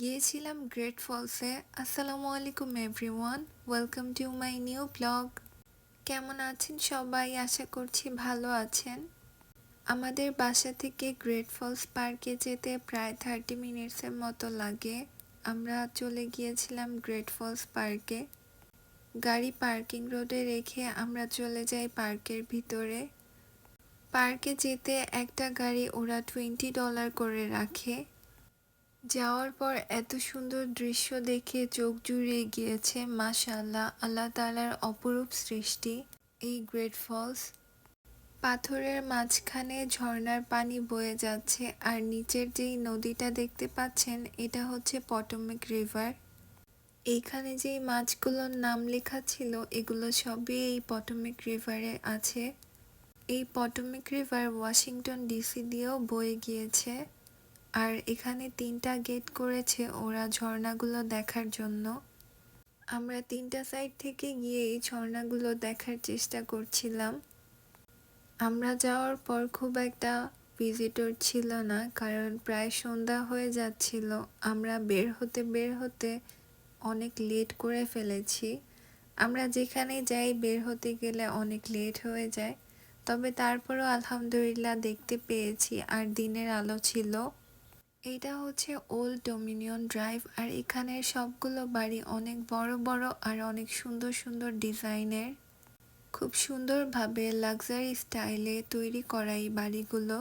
গিয়েছিলাম গ্রেট ফলসে আসসালামু আলাইকুম everyone welcome to my new blog কেমন আছেন সবাই? আশা করছি ভালো আছেন। আমাদের বাসা থেকে গ্রেট ফলস পার্কে যেতে প্রায় থার্টি মিনিটসের মতো লাগে। আমরা চলে গিয়েছিলাম গ্রেট ফলস পার্কে গাড়ি পার্কিং রোডে রেখে আমরা চলে যাই পার্কের ভিতরে। পার্কে যেতে একটা গাড়ি ওরা টোয়েন্টি ডলার করে রাখে। যাওয়ার পর এত সুন্দর দৃশ্য দেখে চোখ জুড়িয়ে গিয়েছে মাশাল্লাহ আল্লাহ তালার অপরূপ সৃষ্টি। এই গ্রেট ফলস পাথরের মাঝখানে ঝর্ণার পানি বয়ে যাচ্ছে আর নিচের যেই নদীটা দেখতে পাচ্ছেন, এটা হচ্ছে পটমিক রিভার এইখানে যেই মাছগুলোর নাম লেখা ছিল, এগুলো সবই এই পটমিক রিভারে আছে। এই পটমিক রিভার ওয়াশিংটন ডিসি দিয়েও বয়ে গিয়েছে। আর এখানে তিনটা গেট করেছে ওরা ঝর্ণাগুলো দেখার জন্য। আমরা তিনটা সাইড থেকে গিয়ে এই ঝর্ণাগুলো দেখার চেষ্টা করছিলাম। আমরা যাওয়ার পর খুব একটা ভিজিটর ছিল না, কারণ প্রায় সন্ধ্যা হয়ে যাচ্ছিল। আমরা বের হতে বের হতে অনেক লেট করে ফেলেছি। আমরা যেখানে যাই, বের হতে গেলে অনেক লেট হয়ে যায়। তবে তারপরও আলহামদুলিল্লাহ দেখতে পেয়েছি, আর দিনের আলো ছিল। এটা হচ্ছে ওল্ড ডোমিনিয়ন ড্রাইভ আর এখানে সবগুলো বাড়ি অনেক বড় বড় আর অনেক সুন্দর সুন্দর ডিজাইনের। খুব সুন্দরভাবে লাক্সারি স্টাইলে তৈরি করা এই বাড়িগুলো।